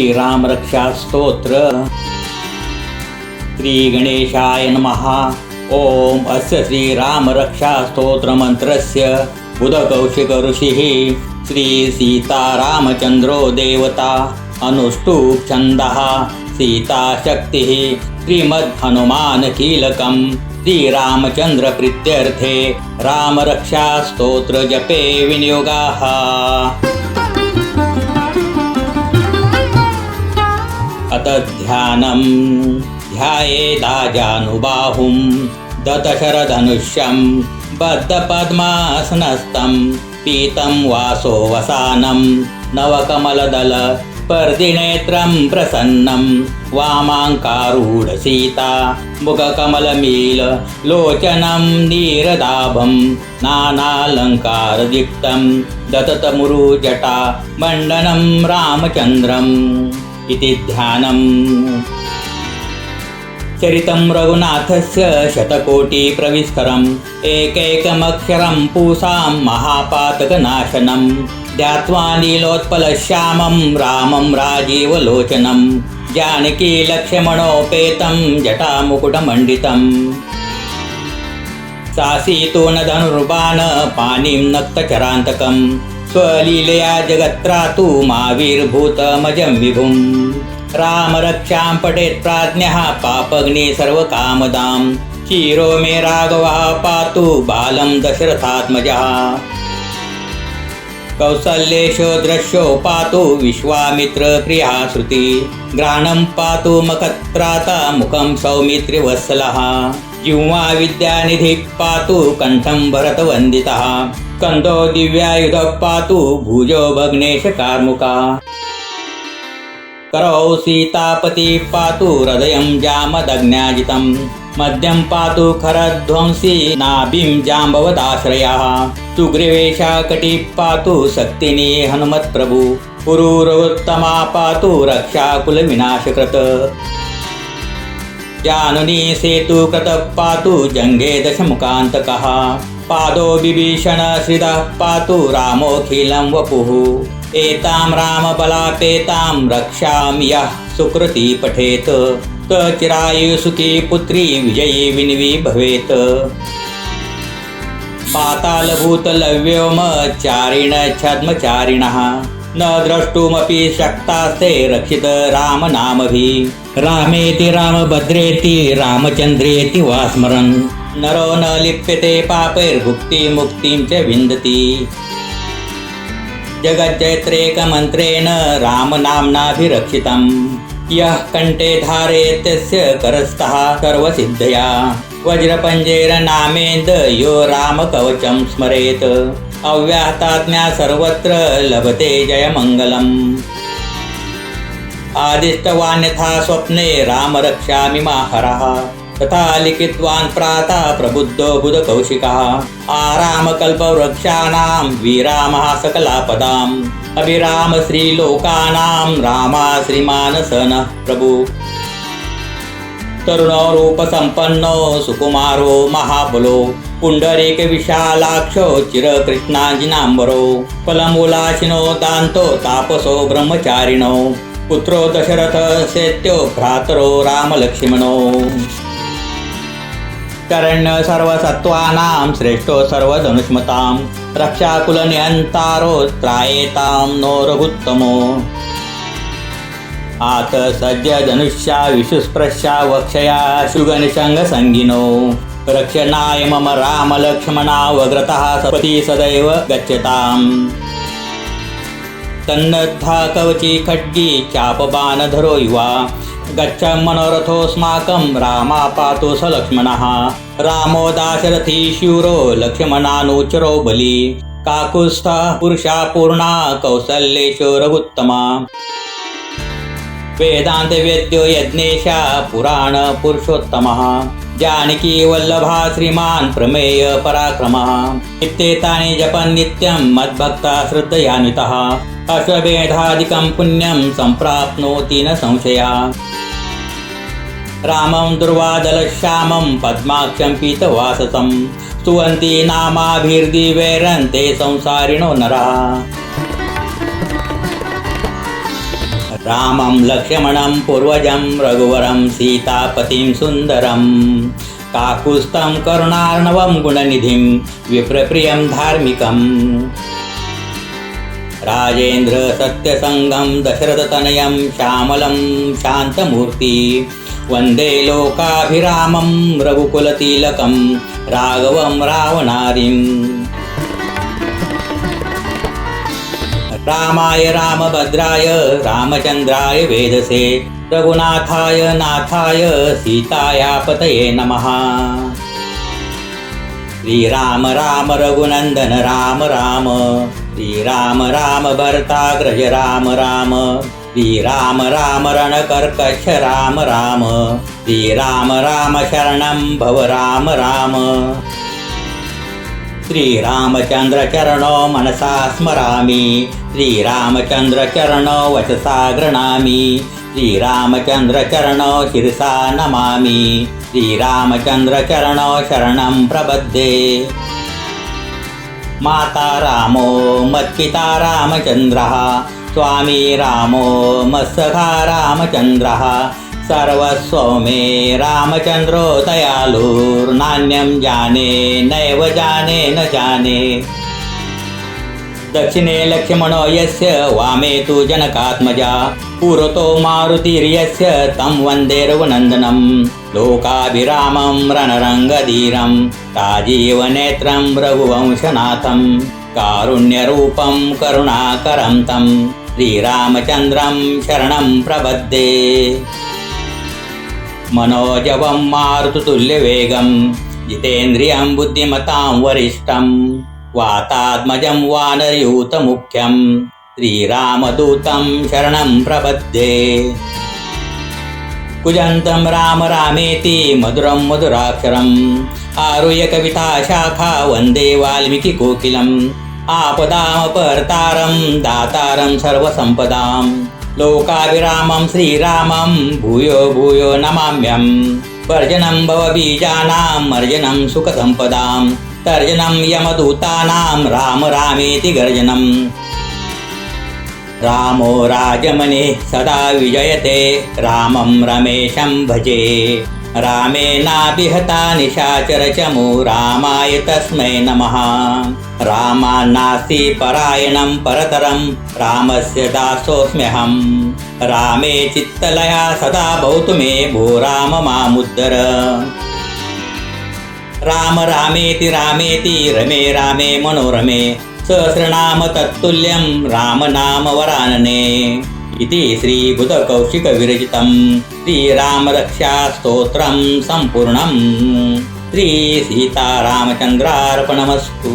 श्रीरामरक्षास्तोत्र। श्रीगणेशाय नमः। ॐ अस्य श्रीरामरक्षास्तोत्रमन्त्रस्य बुधकौशिक ऋषिः श्रीसीतारामचन्द्रो देवता अनुष्टुप् छन्दः सीताशक्तिः श्रीमद्हनुमानकीलकं श्रीरामचन्द्रप्रीत्यर्थे रामरक्षास्तोत्रजपे विनियोगाः। अत ध्यानं ध्यायेदाजानुबाहुं दतशरधनुष्यं बद्धपद्मासनस्तं पीतं वासो वसानं नवकमलदल पर्दिनेत्रं प्रसन्नं वामाङ्कारूढसीता। मुखकमलमील लोचनं नीरदाभं नानालङ्कारदीप्तं दततमुरुजटा मण्डनं रामचन्द्रम्। इति ध्यानम्। चरितं रघुनाथस्य शतकोटिप्रविस्तरम्। एकैकमक्षरं पूसां महापातकनाशनं ध्यात्वा नीलोत्पलश्यामं रामं राजीवलोचनं जानकीलक्ष्मणोपेतं जटामुकुटमण्डितम्। सासीतो न धनुर्बाण पाणिं स्वलीलया जगत्रातु माविर्भूतमजं विभुं रामरक्षां पठेत् प्राज्ञः पापग्नि सर्वकामदां शिरो मे राघवः पातु बालं दशरथात्मजः। कौसल्येशो दृश्यो पातु विश्वामित्रप्रिया श्रुति। घ्राणं पातु मखत्राता मुखं सौमित्रिवत्सलः। जिह्वा विद्यानिधिः पातु कण्ठं भरतवन्दितः। कन्दो दिव्यायुधः पातु भुजो भग्नेशकार्मुका करौ सीतापति पातु हृदयं जामदग्न्याजितं मद्यं पातु खरध्वंसी नाभिं जाम्बवदाश्रयः। सुग्रीवेशाकटि पातु शक्तिनी हनुमत्प्रभु। पुरुरोत्तमा पातु रक्षाकुलविनाशकृत। जानुनी सेतुकृतः पातु जङ्गे दशमुखान्तकः। पादो बिभीषण श्रिदः पातु रामोऽखिलं वपुः। एतां रामबलापेतां रक्षां यः सुकृती पठेत्। त चिरायुसुखी पुत्री विजयी विनिवि भवेत्। पातालभूतलव्योमचारिण छद्मचारिणः। न द्रष्टुमपि शक्तास्ते रक्षित रामनामभिः। रामेति रामभद्रेति रामचन्द्रेति वा स्मरन्। नरो न लिप्यते पापैर्भुक्तिमुक्तिं च विन्दति। जगज्जैत्रेकमन्त्रेण रामनाम्नाभिरक्षितम्। यः कण्ठे धारयत्यस्य करस्तः सर्वसिद्धया। वज्रपञ्जेरनामेन्द यो रामकवचं स्मरेत्। अव्याहताज्ञा सर्वत्र लभते जयमङ्गलम् आदिष्टवान्यथा स्वप्ने राम रक्षामि माहरः। तथा लिखितवान् प्रातः प्रबुद्धो बुधकौशिकः। आरामकल्पवृक्षाणां विरामः सकलापदाम्। अभिराम श्रीलोकानां रामा श्रीमानसनः प्रभु। तरुणो रूपसम्पन्नो सुकुमारो महाबलो। पुण्डरीकविशालाक्षो चिरकृष्णाजिनाम्बरो फलमूलाशिनो दान्तो तापसो ब्रह्मचारिणो पुत्रो दशरथ सेत्यो भ्रातरो रामलक्ष्मणो। करण्य सर्वसत्त्वानां श्रेष्ठो सर्वधनुष्मतां रक्षाकुलनिहन्तारो त्रायेतां नो रघुत्तमो आत सज्ज धनुष्या विशुस्पृश्या वक्षया शुगनिषङ्गसङ्गिनो रक्षणाय मम रामलक्ष्मणावग्रतः सपति सदैव गच्छताम्। सन्नद्धा कवची खड्गी चापबाणधरो युवा। गच्छ मनोरथोऽस्माकं रामा पातु स लक्ष्मणः रामो दाशरथी शूरो लक्ष्मणानुचरो बली। काकुत्स्थः पुरुषा पूर्णा कौसल्येशो रघुत्तमा। वेदान्तवेद्यो यज्ञेशा पुराणपुरुषोत्तमः जानकी वल्लभा श्रीमान् प्रमेय पराक्रमः। इत्येतानि जपन् नित्यं मद्भक्ता श्रद्धयान्वितः। अश्वभेधादिकं पुण्यं सम्प्राप्नोति न संशया। रामं दुर्वादलश्यामं पद्माक्षं पीतवाससं। स्तुवन्ति नामाभिर्दिवैरन्ते संसारिणो नरः। रामं लक्ष्मणं पूर्वजं रघुवरं सीतापतिं सुन्दरं। काकुस्तं करुणार्णवं गुणनिधिं विप्रप्रियं धार्मिकम् राजेन्द्र सत्यसङ्गं दशरथतनयं श्यामलं शान्तमूर्ति। वन्दे लोकाभिरामं रघुकुलतिलकं राघवं रावणारिम् रामाय रामभद्राय रामचन्द्राय वेदसे रघुनाथाय नाथाय सीतायापतये नमः। श्रीराम राम रघुनन्दन राम राम श्रीराम राम भरताग्रज राम राम श्रीराम राम रणकर्कश राम राम श्रीराम राम शरणं भव राम राम। श्रीरामचन्द्रचरणो मनसा स्मरामि। श्रीरामचन्द्रचरणो वचसा गृणामि श्रीरामचन्द्रचरणो शिरसा नमामि। श्रीरामचन्द्रचरणो शरणं प्रबद्धे। माता रामो मत्पिता रामचन्द्रः। स्वामी रामो मत्सखा रामचन्द्रः सर्वस्वमे रामचन्द्रो दयालुर्नान्यं जाने नैव जाने न जाने। दक्षिणे लक्ष्मणो यस्य वामे तु जनकात्मजा पुरतो मारुतिर्यस्य तं वन्दे रघुनन्दनं लोकाभिरामं रणरङ्गधीरं राजीवनेत्रं रघुवंशनाथं कारुण्यरूपं करुणाकरं तं श्रीरामचन्द्रं शरणं प्रबद्धे। మనోజవం మారుతుల్యవేగం జితేంద్రియం బుద్ధిమతాం వరిష్టం. వాతాత్మజం వానరయూత ముఖ్యం. శ్రీరామదూతం శరణం ప్రబద్ధే. కుజంతం రామ రామేతి మధురం మధురాక్షరం. ఆరుయ కవితా శాఖ వందే వాల్మీకి కోకిలం. ఆపదామపర్తారం దాతారం సర్వసంపదాం. लोकाभिरामं श्रीरामं भूयो भूयो नमाम्यं वर्जनं भवबीजानां मर्जनं सुखसम्पदां। तर्जनं यमदूतानां राम रामेति गर्जनम्। रामो राजमने सदा विजयते रामं रमेशं भजे। रामेनाभिहता निशाचरचमु रामाय तस्मै नमः। रामान्नास्ति परायणं परतरं रामस्य दासोऽस्म्यहं। रामे चित्तलया सदा भवतु मे भो राम मामुद्धर। राम रामेति रामेति रमे रामे मनोरमे सहस्रनाम तत्तुल्यं रामनाम वरानने। इति श्रीबुधकौशिकविरचितम्। श्रीरामरक्षास्तोत्रं सम्पूर्णं श्रीसीतारामचन्द्रार्पणमस्तु